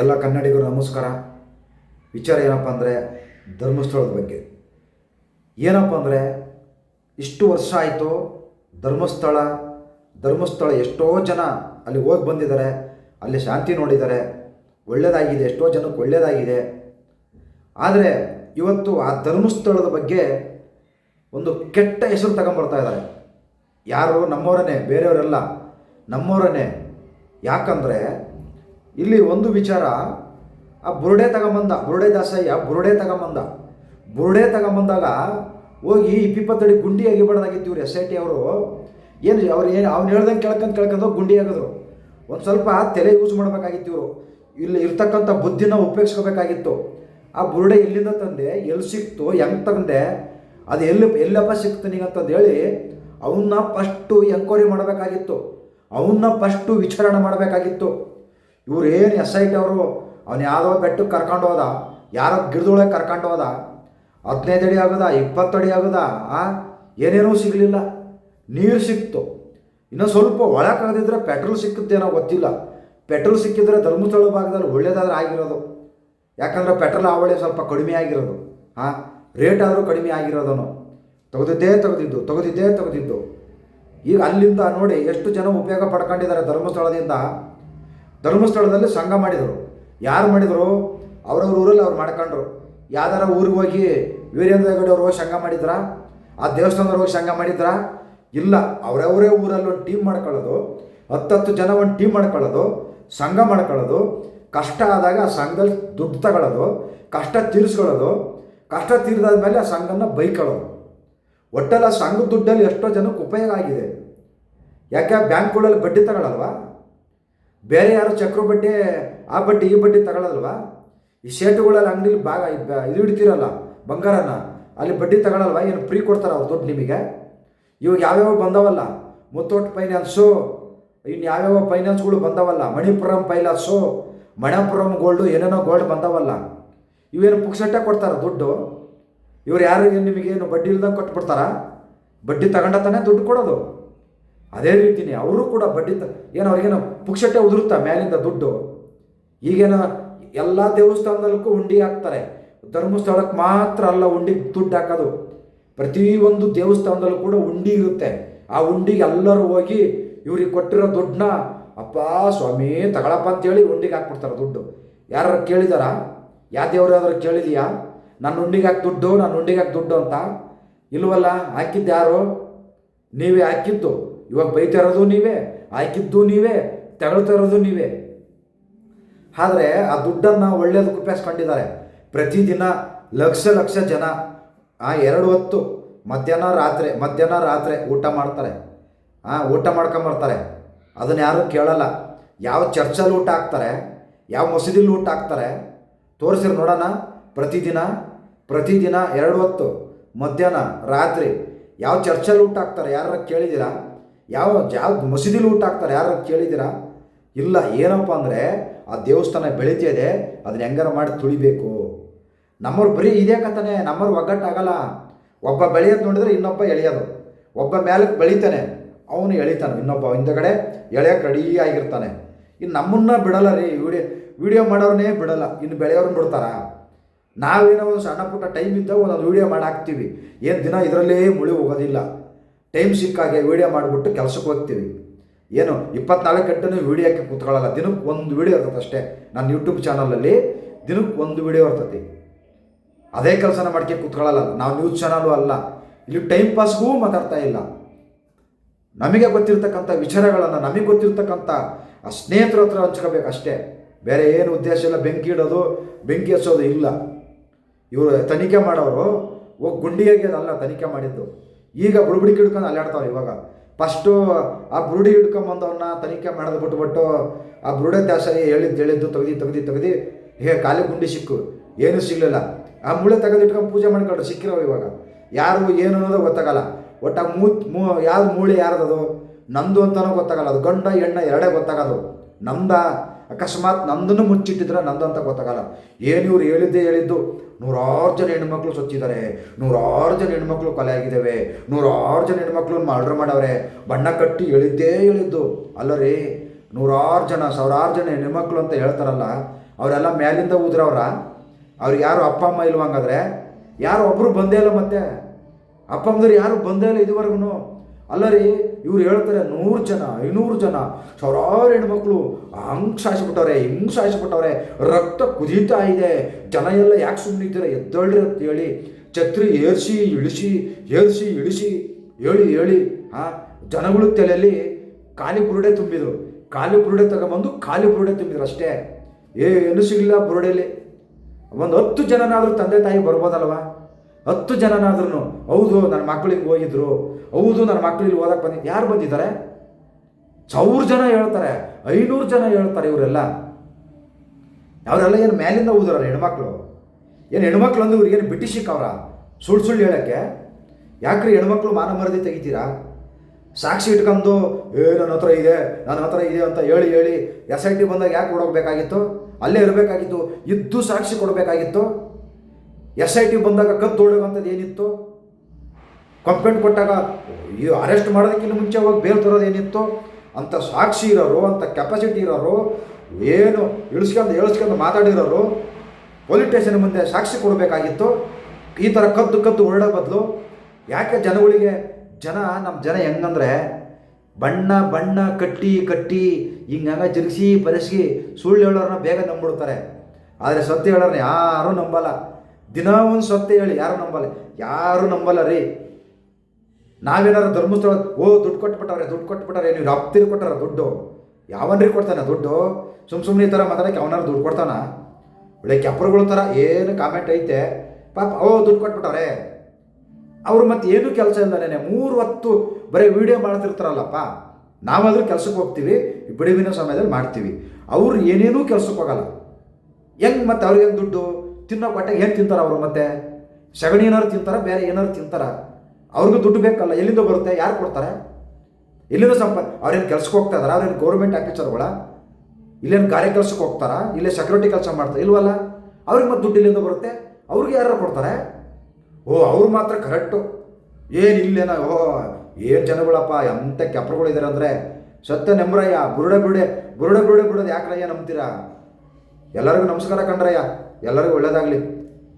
ಎಲ್ಲ ಕನ್ನಡಿಗರು ನಮಸ್ಕಾರ. ವಿಚಾರ ಏನಪ್ಪ ಅಂದರೆ ಧರ್ಮಸ್ಥಳದ ಬಗ್ಗೆ. ಏನಪ್ಪ ಅಂದರೆ ಇಷ್ಟು ವರ್ಷ ಆಯಿತು ಧರ್ಮಸ್ಥಳ ಧರ್ಮಸ್ಥಳ ಎಷ್ಟೋ ಜನ ಅಲ್ಲಿ ಹೋಗಿ ಬಂದಿದ್ದಾರೆ, ಅಲ್ಲಿ ಶಾಂತಿ ನೋಡಿದ್ದಾರೆ ಒಳ್ಳೆಯದಾಗಿದೆ ಎಷ್ಟೋ ಜನಕ್ಕೆ ಒಳ್ಳೆಯದಾಗಿದೆ ಆದರೆ ಇವತ್ತು ಆ ಧರ್ಮಸ್ಥಳದ ಬಗ್ಗೆ ಒಂದು ಕೆಟ್ಟ ಹೆಸರು ತಗೊಂಬರ್ತಾ ಇದ್ದಾರೆ. ಯಾರು ನಮ್ಮವರನ್ನೇ, ಬೇರೆಯವರೆಲ್ಲ, ನಮ್ಮವರನ್ನೇ. ಯಾಕಂದರೆ ಇಲ್ಲಿ ಒಂದು ವಿಚಾರ, ಆ ಬುರುಡೆ ತಗೊಂಬಂದ, ಬುರುಡೆ ದಾಸಯ್ಯ, ಬುರುಡೆ ತಗೊಂಬಂದ. ಬುರುಡೆ ತಗೊಂಬಂದಾಗ ಹೋಗಿ ಇಪ್ಪಿಪ್ಪತ್ತಡಿ ಗುಂಡಿ ಆಗಿಬಾರ್ದಾಗಿತ್ತು ಇವ್ರು ಎಸ್ ಐ ಟಿ ಅವರು. ಏನು ಅವ್ರು ಏನು ಅವ್ನು ಹೇಳ್ದಂಗೆ ಕೇಳ್ಕೊಂಡು ಕೇಳ್ಕೊಂಡು ಗುಂಡಿ ಆಗಿದ್ರು ಒಂದು ಸ್ವಲ್ಪ ತಲೆ ಯೂಸ್ ಮಾಡಬೇಕಾಗಿತ್ತು ಇವರು. ಇಲ್ಲಿ ಇರ್ತಕ್ಕಂಥ ಬುದ್ಧಿನ ಉಪಯೋಗಿಸ್ಕೋಬೇಕಾಗಿತ್ತು ಆ ಬುರುಡೆ ಎಲ್ಲಿಂದ ತಂದೆ ಎಲ್ಲಿ ಸಿಕ್ತು, ಹೆಂಗ್ ತಂದೆ, ಅದು ಎಲ್ಲಿ ಎಲ್ಲಪ್ಪ ಸಿಕ್ತು ನೀಗಂತಂದು ಹೇಳಿ ಅವನ್ನ ಫಸ್ಟು ಎಂಕ್ವೈರಿ ಮಾಡಬೇಕಾಗಿತ್ತು. ಅವನ್ನ ಫಸ್ಟು ವಿಚಾರಣೆ ಮಾಡಬೇಕಾಗಿತ್ತು. ಇವ್ರು ಏನು ಎಸ್ ಐ ಟಿ ಅವರು, ಅವ್ನು ಯಾವುದೋ ಬೆಟ್ಟಕ್ಕೆ ಕರ್ಕೊಂಡು ಹೋದ, ಯಾರೋ ಗಿಡದೊಳಗೆ ಕರ್ಕೊಂಡು ಹೋದ, ಹದಿನೈದು ಅಡಿ ಆಗದ, ಇಪ್ಪತ್ತು ಅಡಿ ಆಗೋದ ಏನೇನೂ ಸಿಗಲಿಲ್ಲ. ನೀರು ಸಿಕ್ತು. ಇನ್ನೂ ಸ್ವಲ್ಪ ಒಳಕಾಗದಿದ್ರೆ ಪೆಟ್ರೋಲ್ ಸಿಕ್ಕುತ್ತೇನೋ ಗೊತ್ತಿಲ್ಲ. ಪೆಟ್ರೋಲ್ ಸಿಕ್ಕಿದ್ರೆ ಧರ್ಮಸ್ಥಳ ಭಾಗದಲ್ಲಿ ಒಳ್ಳೆಯದಾದ್ರೆ ಆಗಿರೋದು. ಯಾಕಂದರೆ ಪೆಟ್ರೋಲ್ ಆವಳಿ ಸ್ವಲ್ಪ ಕಡಿಮೆ ಆಗಿರೋದು. ಹಾಂ ರೇಟ್ ಆದರೂ ಕಡಿಮೆ ಆಗಿರೋದನು ತೆಗೆದಿದ್ದೇ ತೆಗೆದಿದ್ದು ತೆಗೆದಿದ್ದೇ ತೆಗೆದಿದ್ದು. ಈಗ ಅಲ್ಲಿಂದ ನೋಡಿ ಎಷ್ಟು ಜನ ಉಪಯೋಗ ಪಡ್ಕೊಂಡಿದ್ದಾರೆ ಧರ್ಮಸ್ಥಳದಿಂದ. ಧರ್ಮಸ್ಥಳದಲ್ಲಿ ಸಂಘ ಮಾಡಿದರು. ಯಾರು ಮಾಡಿದರು? ಅವರವ್ರ ಊರಲ್ಲಿ ಅವ್ರು ಮಾಡ್ಕೊಂಡ್ರು. ಯಾವ್ದಾರ ಊರಿಗೆ ಹೋಗಿ ವೀರೇಂದ್ರ ಹೆಗಡೆ ಅವ್ರು ಹೋಗಿ ಸಂಘ ಮಾಡಿದ್ರಾ? ಆ ದೇವಸ್ಥಾನದವ್ರು ಹೋಗಿ ಸಂಘ ಮಾಡಿದ್ರಾ? ಇಲ್ಲ ಅವರವರೇ ಊರಲ್ಲಿ ಒಂದು ಟೀಮ್ ಮಾಡ್ಕೊಳ್ಳೋದು, ಹತ್ತತ್ತು ಜನ ಒಂದು ಟೀಮ್ ಮಾಡ್ಕೊಳ್ಳೋದು, ಸಂಘ ಮಾಡ್ಕೊಳ್ಳೋದು, ಕಷ್ಟ ಆದಾಗ ಆ ಸಂಘದಲ್ಲಿ ದುಡ್ಡು ತಗೊಳ್ಳೋದು, ಕಷ್ಟ ತೀರಿಸ್ಕೊಳ್ಳೋದು, ಕಷ್ಟ ತೀರಿದಾದ್ಮೇಲೆ ಆ ಸಂಘನ ಬೈಕೊಳ್ಳೋದು. ಒಟ್ಟಲ್ಲಿ ಸಂಘದ ದುಡ್ಡಲ್ಲಿ ಎಷ್ಟೋ ಜನಕ್ಕೆ ಉಪಯೋಗ ಆಗಿದೆ. ಯಾಕೆ? ಬ್ಯಾಂಕ್ಗಳಲ್ಲಿ ಬಡ್ಡಿ ತಗೊಳ್ಳಲ್ವಾ ಬೇರೆ ಯಾರು ಚಕ್ರ ಬಡ್ಡಿ ಆ ಬಡ್ಡಿ ಈ ಬಡ್ಡಿ ತಗೊಳ್ಳಲ್ವಾ ಈ ಶೇಟುಗಳಲ್ಲಿ ಅಂಗಡಿಲಿ ಭಾಗ ಇದ್- ಇಡ್ತೀರಲ್ಲ, ಬಂಗಾರನ, ಅಲ್ಲಿ ಬಡ್ಡಿ ತಗೊಳ್ಳಲ್ವಾ ಏನು ಫ್ರೀ ಕೊಡ್ತಾರ ಅವ್ರು ದುಡ್ಡು ನಿಮಗೆ? ಇವಾಗ ಯಾವ್ಯಾವ ಬಂದವಲ್ಲ, ಮುತ್ತೋಟ್ ಫೈನಾನ್ಸು ಇನ್ನು ಯಾವ್ಯಾವ ಫೈನಾನ್ಸ್ಗಳು ಬಂದವಲ್ಲ, ಮಣಿಪುರಂ ಫೈನಾನ್ಸು ಮಣಿಪುರಂ ಗೋಲ್ಡು, ಏನೇನೋ ಗೋಲ್ಡ್ ಬಂದವಲ್ಲ, ಇವೇನು ಪುಕ್ಸಟ್ಟೆ ಕೊಡ್ತಾರ ದುಡ್ಡು? ಇವ್ರು ಯಾರು ಏನು ನಿಮಗೇನು ಬಡ್ಡಿ ಇಲ್ದಂಗೆ ಕೊಟ್ಬಿಡ್ತಾರ? ಬಡ್ಡಿ ತಗೊಂಡ ತಾನೇ ದುಡ್ಡು ಕೊಡೋದು. ಅದೇ ರೀತಿನೇ ಅವರು ಕೂಡ ಬಡ್ಡಿ ಏನು ಅವ್ರಿಗೇನು ಪುಕ್ಷಟ್ಟೆ ಉದುರುತ್ತಾ ಮೇಲಿಂದ ದುಡ್ಡು. ಈಗೇನ ಎಲ್ಲ ದೇವಸ್ಥಾನದಲ್ಲೂ ಉಂಡಿ ಹಾಕ್ತಾರೆ. ಧರ್ಮಸ್ಥಳಕ್ಕೆ ಮಾತ್ರ ಅಲ್ಲ ಉಂಡಿ ದುಡ್ಡು ಹಾಕೋದು. ಪ್ರತಿಯೊಂದು ದೇವಸ್ಥಾನದಲ್ಲೂ ಕೂಡ ಉಂಡಿ ಇರುತ್ತೆ. ಆ ಉಂಡಿಗೆ ಎಲ್ಲರೂ ಹೋಗಿ ಇವ್ರಿಗೆ ಕೊಟ್ಟಿರೋ ದುಡ್ಡನ್ನ, ಅಪ್ಪ ಸ್ವಾಮಿ, ತಗೊಳಪ್ಪ ಅಂತೇಳಿ ಉಂಡಿಗೆ ಹಾಕ್ಬಿಡ್ತಾರೆ ದುಡ್ಡು. ಯಾರು ಕೇಳಿದಾರ? ಯಾ ದೇವ್ರು ಯಾರು ಕೇಳಿದೀಯಾ? ನನ್ನ ಉಂಡಿಗೆ ಹಾಕಿ ದುಡ್ಡು, ನನ್ನ ಉಂಡಿಗೆ ಹಾಕಿ ದುಡ್ಡು ಅಂತ. ಇಲ್ವಲ್ಲ, ಹಾಕಿದ್ದು ಯಾರು? ನೀವೇ ಹಾಕಿದ್ದು. ಇವಾಗ ಬೈತಾ ಇರೋದು ನೀವೇ, ಆಯ್ಕಿದ್ದು ನೀವೇ ತಗೊಳ್ತಾ ಇರೋದು ನೀವೇ. ಆದರೆ ಆ ದುಡ್ಡನ್ನು ಒಳ್ಳೇದಕ್ಕೆ ಉಪಯೋಗಿಸ್ಕೊಂಡಿದ್ದಾರೆ ಪ್ರತಿದಿನ ಲಕ್ಷ ಲಕ್ಷ ಜನ, ಆ ಎರಡು ಹೊತ್ತು, ಮಧ್ಯಾಹ್ನ ರಾತ್ರಿ ಮಧ್ಯಾಹ್ನ ರಾತ್ರಿ ಊಟ ಮಾಡ್ತಾರೆ. ಆ, ಊಟ ಮಾಡ್ಕೊಂಬರ್ತಾರೆ. ಅದನ್ನು ಯಾರೂ ಕೇಳಲ್ಲ. ಯಾವ ಚರ್ಚಲ್ಲಿ ಊಟ ಹಾಕ್ತಾರೆ, ಯಾವ ಮಸೀದಿಲಿ ಊಟ ಹಾಕ್ತಾರೆ, ತೋರಿಸಿರು ನೋಡೋಣ. ಪ್ರತಿದಿನ ಪ್ರತಿದಿನ ಎರಡು ಹೊತ್ತು, ಮಧ್ಯಾಹ್ನ, ರಾತ್ರಿ, ಯಾವ ಚರ್ಚಲ್ಲಿ ಊಟ ಹಾಕ್ತಾರೆ ಯಾರು ಕೇಳಿದ್ದೀರಾ? ಯಾವ ಯಾವ ಮಸೀದಿಲಿ ಊಟ ಹಾಕ್ತಾರೆ ಯಾರು ಕೇಳಿದ್ದೀರಾ? ಇಲ್ಲ, ಏನಪ್ಪ ಅಂದರೆ ಆ ದೇವಸ್ಥಾನ ಬೆಳೀತಿದೆ ಅದನ್ನ ಹೆಂಗಾರ ಮಾಡಿ ತುಳಿಬೇಕು. ನಮ್ಮವ್ರು ಬರೀ ಇದೇ ಕಥನೆ, ನಮ್ಮವ್ರು ಒಗ್ಗಟ್ಟಾಗಲ್ಲ. ಒಬ್ಬ ಬೆಳೆಯೋದು ನೋಡಿದ್ರೆ ಇನ್ನೊಬ್ಬ ಎಳೆಯೋದು. ಒಬ್ಬ ಮೇಲಕ್ಕೆ ಬೆಳಿತಾನೆ, ಅವನು ಎಳಿತಾನೆ, ಇನ್ನೊಬ್ಬ ಹಿಂದಗಡೆ ಎಳೆಯೋಕೆ ರೆಡಿ ಆಗಿರ್ತಾನೆ. ಇನ್ನು ನಮ್ಮನ್ನ ಬಿಡಲ್ಲ ರೀ, ವಿಡಿಯೋ ವಿಡಿಯೋ ಮಾಡೋರನ್ನೇ ಬಿಡಲ್ಲ. ಇನ್ನು ಬೆಳೆಯೋರನ್ನ ಬಿಡ್ತಾರಾ? ನಾವೇನೋ ಒಂದು ಸಣ್ಣ ಪುಟ್ಟ ಟೈಮ್ ಇದ್ದಾಗ ಒಂದೊಂದು ವೀಡಿಯೋ ಮಾಡಿ ಹಾಕ್ತೀವಿ. ಏನು ದಿನ ಇದರಲ್ಲೇ ಮುಳಿ ಹೋಗೋದಿಲ್ಲ. ಟೈಮ್ ಸಿಕ್ಕಾಗೆ ವೀಡಿಯೋ ಮಾಡಿಬಿಟ್ಟು ಕೆಲಸಕ್ಕೆ ಹೋಗ್ತೀವಿ. ಏನು, ಇಪ್ಪತ್ನಾಲ್ಕು ಗಂಟೆನೂ ವೀಡಿಯೋಕ್ಕೆ ಕೂತ್ಕೊಳ್ಳಲ್ಲ. ದಿನಕ್ಕೆ ಒಂದು ವೀಡಿಯೋ ಇರ್ತದೆ ಅಷ್ಟೇ. ನನ್ನ ಯೂಟ್ಯೂಬ್ ಚಾನಲಲ್ಲಿ ದಿನಕ್ಕೆ ಒಂದು ವೀಡಿಯೋ ಇರ್ತೈತಿ ಅದೇ ಕೆಲಸನ ಮಾಡ್ಕೆ ಕೂತ್ಕೊಳ್ಳಲ್ಲ. ನಾವು ನ್ಯೂಸ್ ಚಾನಲು ಅಲ್ಲ. ಇಲ್ಲಿ ಟೈಮ್ ಪಾಸ್ಗೂ ಮಾತಾಡ್ತಾ ಇಲ್ಲ. ನಮಗೆ ಗೊತ್ತಿರ್ತಕ್ಕಂಥ ವಿಚಾರಗಳನ್ನು, ನಮಗೆ ಗೊತ್ತಿರ್ತಕ್ಕಂಥ ಆ ಸ್ನೇಹಿತರ ಹತ್ರ ಹಂಚ್ಕೋಬೇಕು ಅಷ್ಟೇ. ಬೇರೆ ಏನು ಉದ್ದೇಶ ಇಲ್ಲ. ಬೆಂಕಿ ಇಡೋದು, ಬೆಂಕಿ ಹಚ್ಚೋದು ಇಲ್ಲ. ಇವರು ತನಿಖೆ ಮಾಡೋರು ಹೋಗಿ ಗುಂಡಿಗೆ ಅಲ್ಲ ತನಿಖೆ ಮಾಡಿದ್ದು. ಈಗ ಬುಡುಬುಡಿಕೆ ಹಿಡ್ಕೊಂಡು ಅಲ್ಲಾಡ್ತಾವ್ರೆ ಇವಾಗ. ಫಸ್ಟು ಆ ಬುರುಡಿ ಹಿಡ್ಕೊಂಬಂದವನ್ನ ತನಿಖೆ ಮಾಡೋದು ಬಿಟ್ಬಿಟ್ಟು ಆ ಬುರುಡೆ ದಾಸರಿ ಹೇಳಿದ್ದು ಹೇಳಿದ್ದು ತೆಗ್ದು ತೆಗ್ದು ತೆಗ್ದು, ಹೇ ಕಾಲಿ ಗುಂಡಿ ಸಿಕ್ಕು, ಏನೂ ಸಿಗಲಿಲ್ಲ. ಆ ಮುಳೆ ತೆಗೆದು ಇಟ್ಕೊಂಡು ಪೂಜೆ ಮಾಡ್ಕೊಂಡ್ರು ಸಿಕ್ಕಿರೋ ಇವಾಗ. ಯಾರು ಏನು ಅನ್ನೋದು ಗೊತ್ತಾಗಲ್ಲ. ಆ ಮೂ ಮೂ, ಯಾವ್ದು ಮೂಳೆ ಯಾರ್ದದು? ನಂದು ಅಂತಲೂ ಗೊತ್ತಾಗಲ್ಲ. ಅದು ಗಂಡ, ಹೆಣ್ಣ ಎರಡೇ ಗೊತ್ತಾಗೋದು. ನಮ್ದ ಅಕಸ್ಮಾತ್ ನಂದನ್ನು ಮುಚ್ಚಿಟ್ಟಿದ್ರೆ ನಂದಂತ ಗೊತ್ತಾಗಲ್ಲ. ಏನು ಇವ್ರು ಹೇಳಿದ್ದೇ ಹೇಳಿದ್ದು? ನೂರಾರು ಜನ ಹೆಣ್ಮಕ್ಳು ಸೊಚ್ಚಿದ್ದಾರೆ ನೂರಾರು ಜನ ಹೆಣ್ಮಕ್ಳು ಕೊಲೆ ಆಗಿದ್ದಾವೆ. ನೂರಾರು ಜನ ಹೆಣ್ಮಕ್ಳು ಮರ್ಡರ್ ಮಾಡವ್ರೆ. ಬಣ್ಣ ಕಟ್ಟಿ ಹೇಳಿದ್ದೇ ಹೇಳಿದ್ದು. ಅಲ್ಲ ರೀ, ನೂರಾರು ಜನ, ಸಾವಿರಾರು ಜನ ಹೆಣ್ಮಕ್ಳು ಅಂತ ಹೇಳ್ತಾರಲ್ಲ, ಅವರೆಲ್ಲ ಮ್ಯಾಲಿಂದ ಊದ್ರವ್ರ ಅವ್ರಿಗೆ ಯಾರು ಅಪ್ಪ, ಅಮ್ಮ ಇಲ್ವ ಹಂಗಾದ್ರೆ ಯಾರು ಒಬ್ಬರು ಬಂದೇ ಇಲ್ಲ ಮತ್ತೆ? ಅಪ್ಪ, ಅಮ್ಮದ್ರು ಯಾರು ಬಂದೇ ಇಲ್ಲ ಇದುವರೆಗೂ ಅಲ್ಲ ರೀ ಇವ್ರು ಹೇಳ್ತಾರೆ ನೂರು ಜನ, ಐನೂರು ಜನ, ಸಾವಿರಾರು ಹೆಣ್ಮಕ್ಳು ಹಂಗೆ ಸಾಯಿಸ್ಬಿಟ್ಟವ್ರೆ ಹಿಂಗೆ ಸಾಯಿಸ್ಬಿಟ್ಟವ್ರೆ ರಕ್ತ ಕುದೀತಾ ಇದೆ, ಜನ ಎಲ್ಲ ಯಾಕೆ ಸುಮ್ಮನಿದ್ದೀರ ಎದ್ದಳ್ರಿ ಅಂತ ಹೇಳಿ, ಛತ್ರಿ ಏರಿಸಿ, ಇಳಿಸಿ ಏರಿಸಿ, ಇಳಿಸಿ, ಹೇಳಿ ಹೇಳಿ, ಹಾಂ, ಜನಗಳು ತಲೆಯಲ್ಲಿ ಖಾಲಿ ಬುರುಡೆ ತುಂಬಿದ್ರು. ಖಾಲಿ ಬುರುಡೆ ತಗೊಂಬಂದು ಖಾಲಿ ಬುರುಡೆ ತುಂಬಿದ್ರು ಅಷ್ಟೇ. ಏನು ಸಿಗಲಿಲ್ಲ ಬುರುಡೆಯಲ್ಲಿ ಒಂದು ಹತ್ತು ಜನನಾದರೂ ತಂದೆ ತಾಯಿ ಬರ್ಬೋದಲ್ವ? ಹತ್ತು ಜನನಾದ್ರೂ ಹೌದು ನನ್ನ ಮಕ್ಕಳಿಗೆ ಹೋಗಿದ್ರು. ಹೌದು ನನ್ನ ಮಕ್ಕಳಿಗೆ ಓದಕ್ಕೆ ಬಂದಿದ್ದು ಯಾರು ಬಂದಿದ್ದಾರೆ? ಸಾವಿರ ಜನ ಹೇಳ್ತಾರೆ, ಐನೂರು ಜನ ಹೇಳ್ತಾರೆ ಇವರೆಲ್ಲ. ಅವರೆಲ್ಲ ಏನು ಮೇಲಿಂದ ಓದಿರಲ್ಲ ಹೆಣ್ಮಕ್ಳು? ಏನು ಹೆಣ್ಮಕ್ಳು ಅಂದ್ರೆ ಇವ್ರಿಗೇನು ಬ್ರಿಟಿಷಿಕ್ ಅವರ? ಸುಳ್ಳು ಸುಳ್ಳು ಹೇಳೋಕ್ಕೆ. ಯಾಕ್ರಿ ಹೆಣ್ಮಕ್ಳು ಮಾನ ಮರದಿ ತೆಗಿತೀರಾ? ಸಾಕ್ಷಿ ಇಟ್ಕೊಂಡು, ಏ ನನ್ನ ಹತ್ರ ಇದೆ ನನ್ನ ಹತ್ರ ಇದೆ ಅಂತ ಹೇಳಿ ಹೇಳಿ, ಎಸ್ ಐ ಟಿ ಬಂದಾಗ ಯಾಕೆ ಓಡೋಗ್ಬೇಕಾಗಿತ್ತು? ಅಲ್ಲೇ ಇರಬೇಕಾಗಿತ್ತು, ಇದ್ದು ಸಾಕ್ಷಿ ಕೊಡಬೇಕಾಗಿತ್ತು? ಎಸ್ ಐ ಟಿ ಬಂದಾಗ ಕದ್ದು ಹೊಡೋವಂಥದ್ದು ಏನಿತ್ತು? ಕಂಪ್ಲೇಂಟ್ ಕೊಟ್ಟಾಗ ಅರೆಸ್ಟ್ ಮಾಡೋದಕ್ಕಿಂತ ಮುಂಚೆ ಹೋಗಿ ಬೇಲ್ ತರೋದು ಏನಿತ್ತು? ಅಂಥ ಸಾಕ್ಷಿ ಇರೋರು ಅಂಥ ಕೆಪಾಸಿಟಿ ಇರೋರು, ಏನು ಇಳಿಸ್ಕೊಂಡು ಇಳಿಸ್ಕೊಂಡು ಮಾತಾಡಿರೋರು ಪೊಲೀಸ್ ಸ್ಟೇಷನ್ ಮುಂದೆ ಸಾಕ್ಷಿ ಕೊಡಬೇಕಾಗಿತ್ತು. ಈ ಥರ ಕದ್ದು ಕದ್ದು ಹೊರಡೋ ಬದಲು, ಯಾಕೆ ಜನಗಳಿಗೆ, ಜನ ನಮ್ಮ ಜನ ಹೆಂಗಂದ್ರೆ, ಬಣ್ಣ ಬಣ್ಣ ಕಟ್ಟಿ ಕಟ್ಟಿ ಹಿಂಗಂಗ ಜರುಗಿಸಿ ಪರಿಸಿ ಸುಳ್ಳು ಹೇಳೋರನ್ನ ಬೇಗ ನಂಬಿಡ್ತಾರೆ ಆದರೆ ಸತ್ಯ ಹೇಳೋರನ್ನ ಯಾರೂ ನಂಬಲ್ಲ. ದಿನ ಒಂದು ಸತ್ಯ ಹೇಳಿ, ಯಾರು ನಂಬಲ್ಲ? ಯಾರು ನಂಬಲ್ಲ ರೀ? ನಾವೇನಾರು ಧರ್ಮಸ್ಥಳ, ಓ, ದುಡ್ಡು ಕೊಟ್ಬಿಟ್ಟವ್ರೆ, ದುಡ್ಡು ಕೊಟ್ಬಿಟ್ಟಾರೆ ನೀವು ರಪ್ತಿರು ಕೊಟ್ಟಾರ ದುಡ್ಡು. ಯಾವನ್ರಿ ಕೊಡ್ತಾನೆ ದುಡ್ಡು? ಸುಮ್ ಸುಮ್ಮನೆ ಈ ಥರ ಮಾತಾಡೋಕೆ ಅವನಾರು ದುಡ್ಡು ಕೊಡ್ತಾನ? ಒಳ್ಳೆ ಕೆಪ್ಪರುಗಳ ಥರ ಏನು ಕಾಮೆಂಟ್ ಐತೆ. ಪಾಪ, ಓ, ದುಡ್ಡು ಕೊಟ್ಬಿಟ್ಟವ್ರೆ. ಅವ್ರು ಮತ್ತೆ ಏನೂ ಕೆಲಸ ಇಲ್ಲದೇನೆ ಮೂರು ಹೊತ್ತು ಬರೀ ವಿಡಿಯೋ ಮಾಡ್ತಿರ್ತಾರಲ್ಲಪ್ಪ. ನಾವಾದರೂ ಕೆಲ್ಸಕ್ಕೆ ಹೋಗ್ತೀವಿ, ಬಿಡುವಿನ ಸಮಯದಲ್ಲಿ ಮಾಡ್ತೀವಿ. ಅವ್ರು ಏನೇನೂ ಕೆಲ್ಸಕ್ಕೆ ಹೋಗಲ್ಲ. ಹೆಂಗೆ ಮತ್ತೆ ಅವ್ರಿಗೆ ಹೆಂಗೆ ದುಡ್ಡು? ತಿನ್ನೋ ಕೊಟ್ಟಾಗ ಏನು ತಿಂತಾರೆ ಅವರು ಮತ್ತೆ? ಸಗಣಿ ಏನಾರು ತಿಂತಾರೆ, ಬೇರೆ ಏನಾರು ತಿಂತಾರ? ಅವ್ರಿಗೂ ದುಡ್ಡು ಬೇಕಲ್ಲ, ಎಲ್ಲಿಂದ ಬರುತ್ತೆ, ಯಾರು ಕೊಡ್ತಾರೆ? ಎಲ್ಲಿಂದ ಸಂಪ, ಅವ್ರೇನು ಕೆಲ್ಸಕ್ಕೆ ಹೋಗ್ತಾ ಇದಾರ ಅವ್ರೇನು ಗೌರ್ಮೆಂಟ್ ಆಫೀಸರ್ಗಳ ಇಲ್ಲೇನು ಗಾರೆ ಕೆಲ್ಸಕ್ಕೆ ಹೋಗ್ತಾರಾ? ಇಲ್ಲೇ ಸೆಕ್ಯೂರಿಟಿ ಕೆಲಸ ಮಾಡ್ತಾರೆ ಇಲ್ವಲ್ಲ? ಅವ್ರಿಗೆ ಮತ್ತೆ ದುಡ್ಡು ಇಲ್ಲಿಂದ ಬರುತ್ತೆ? ಅವ್ರಿಗೆ ಯಾರು ಕೊಡ್ತಾರೆ? ಓ, ಅವ್ರು ಮಾತ್ರ ಕರೆಕ್ಟು ಏನು ಇಲ್ಲೇನ ಓ ಏನು ಜನಗಳಪ್ಪ ಎಂಥ ಕೆಪ್ರಗಳು ಇದ್ದಾರೆ ಅಂದರೆ? ಸತ್ಯ ನೆಮ್ರಯ್ಯ ಬುರುಡೆ ಬುರುಡೆ ಬುರುಡೆ ಬುರುಡೆ ಬಿಡೋದು ಯಾಕ್ರಯ್ಯ ನಂಬ್ತೀರಾ? ಎಲ್ಲರಿಗೂ ನಮಸ್ಕಾರ ಕಂಡ್ರಯ್ಯ ಎಲ್ಲರಿಗೂ ಒಳ್ಳೇದಾಗಲಿ.